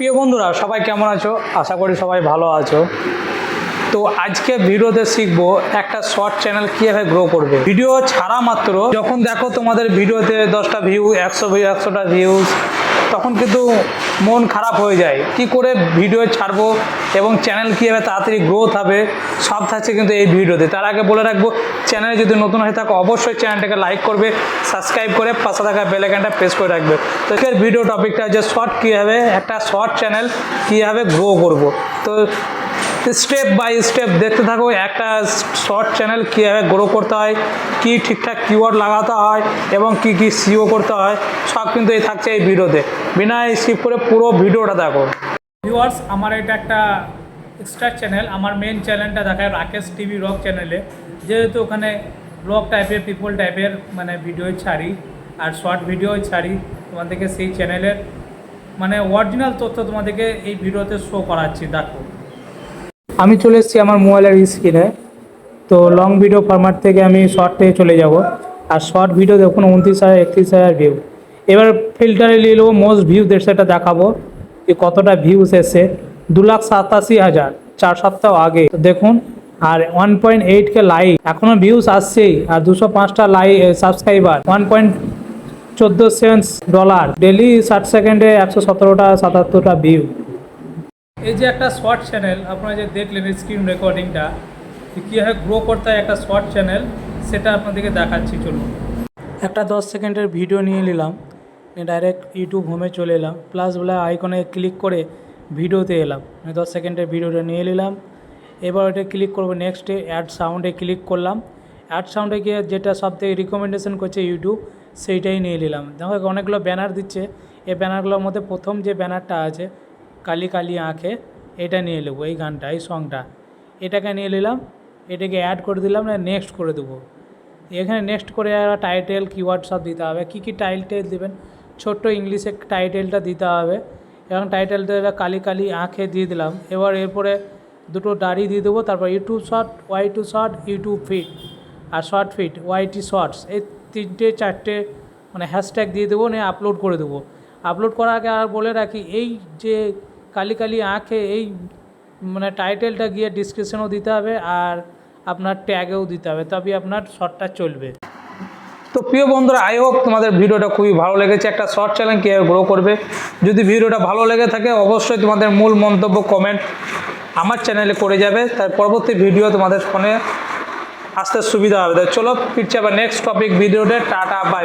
প্রিয় বন্ধুরা, সবাই কেমন আছো? আশা করি সবাই ভালো আছো। তো আজকে ভিডিওতে শিখব একটা শর্ট চ্যানেল কীভাবে গ্রো করবে। ভিডিও ছাড়া মাত্র যখন দেখো তোমাদের ভিডিওতে দশটা ভিউ একশো ভিউ একশোটা ভিউজ তখন কিন্তু মন খারাপ হয়ে যায়। কি করে ভিডিও ছাড়বো এবং চ্যানেল কীভাবে তাড়াতাড়ি গ্রোথ হবে, সব থাকছে কিন্তু এই ভিডিওতে তার আগে বলে রাখব চ্যানেলে যদি নতুন হয়ে থাকো, অবশ্যই চ্যানেলটাকে লাইক করবে সাবস্ক্রাইব করে পাশে থাকা বেলাইকানটা প্রেস করে রাখবে। তো এর ভিডিও টপিকটা হচ্ছে শর্ট কীভাবে, একটা শর্ট চ্যানেল কীভাবে গ্রো করব। তো স্টেপ বাই স্টেপ দেখতে থাকো, একটা শর্ট চ্যানেল কীভাবে গ্রো করতে হয়, কী ঠিকঠাক কিওয়ার্ড লাগাতে হয় এবং কি কি সিও করতে হয়, সব কিন্তু এই থাকছে এই ভিডিওতে। বিনা স্কিপ করে পুরো ভিডিওটা দেখো। ভিউয়ার্স আমার এটা একটা এক্সট্রা চ্যানেল আমার মেন চ্যানেলটা দেখায় রাকেশ টিভি রক চ্যানেলে যেহেতু ওখানে ব্লগ টাইপের পিপল টাইপের মানে ভিডিও ছাড়ি, আর শর্ট ভিডিও ছাড়ি, তোমাদেরকে সেই চ্যানেলের মানে অরিজিনাল তথ্য তোমাদেরকে এই ভিডিওতে শো করাচ্ছি, দেখো। আমি চলে এসেছি আমার মোবাইলের স্ক্রিনে তো লং ভিডিও ফরম্যাট থেকে আমি শর্টে চলে যাব। আর শর্ট ভিডিও দেখুন, উনত্রিশ হাজার, একত্রিশ হাজার ভিউ এবার ফিল্টারে নিয়ে নেব মোস্ট ভিউ সেটা দেখাবো। যে কতটা ভিউস এসে দু লাখ সাতাশি হাজার, চার সপ্তাহ আগে। তো দেখুন, আর one point eight K like এখনও ভিউস আসছেই, আর দুশো পাঁচটা লাইক সাবস্ক্রাইবার ওয়ান পয়েন্ট চোদ্দ সেন্স ডলার ডেলি ষাট সেকেন্ডে একশো সতেরোটা, সাতাত্তরটা ভিউ এই যে একটা শর্ট চ্যানেল আপনারা যে দেখলেন স্ক্রিন রেকর্ডিংটা কীভাবে গ্রো করতে হয় একটা শর্ট চ্যানেল সেটা আপনাদেরকে দেখাচ্ছি, চলুন। একটা দশ সেকেন্ডের ভিডিও নিয়ে নিলাম ডাইরেক্ট ইউটিউব হোমে চলে এলাম প্লাস বলে আইকনে ক্লিক করে ভিডিওতে এলাম। দশ সেকেন্ডের ভিডিওটা নিয়ে নিলাম, এবার ওটা ক্লিক করব নেক্সটে অ্যাড সাউন্ডে ক্লিক করলাম। অ্যাড সাউন্ডে গিয়ে যেটা সব থেকে রিকমেন্ডেশন করছে ইউটিউব সেইটাই নিয়ে নিলাম। দেখো, অনেকগুলো ব্যানার দিচ্ছে, এই ব্যানারগুলোর মধ্যে প্রথম যে ব্যানারটা আছে কালি কালি আঁখে, এটা নিয়ে নেব এই গানটা, এই সংটা এটাকে নিয়ে নিলাম, এটাকে অ্যাড করে দিলাম না নেক্সট করে দেবো। এখানে নেক্সট করে টাইটেল কিওয়ার্ড সব দিতে হবে। কী কী টাইটেল দেবেন? ছোট্ট ইংলিশে টাইটেলটা দিতে হবে। এবং টাইটেলটা কালি কালি আঁখে দিয়ে দিলাম। এবার এরপরে দুটো দাড়ি দিয়ে দেবো, তারপর YouTube short Y two short YouTube feed আর শর্ট ফিট ওয়াইটি শর্টস এই তিনটে, চারটে মানে হ্যাশট্যাগ দিয়ে দেবো, নিয়ে আপলোড করে দেবো। আপলোড করার আগে আর বলে রাখি, এই যে কালি কালি আঁখে এই মানে টাইটেলটা গিয়ে ডিসক্রিপশনও দিতে হবে আর আপনার ট্যাগেও দিতে হবে। তবে আপনার শর্টটা চলবে। তো প্রিয় বন্ধুরা আই হোক তোমাদের ভিডিওটা খুবই ভালো লেগেছে। একটা শর্ট চ্যানেল কীভাবে গ্রো করবে। যদি ভিডিওটা ভালো লেগে থাকে, অবশ্যই তোমাদের মূল মন্তব্য কমেন্ট আমার চ্যানেলে করে যাবে। তার পরবর্তী ভিডিও তোমাদের ফোনে আসতে সুবিধা হবে। চলো, ফিরছে আবার নেক্সট টপিক ভিডিওতে টাটা বাই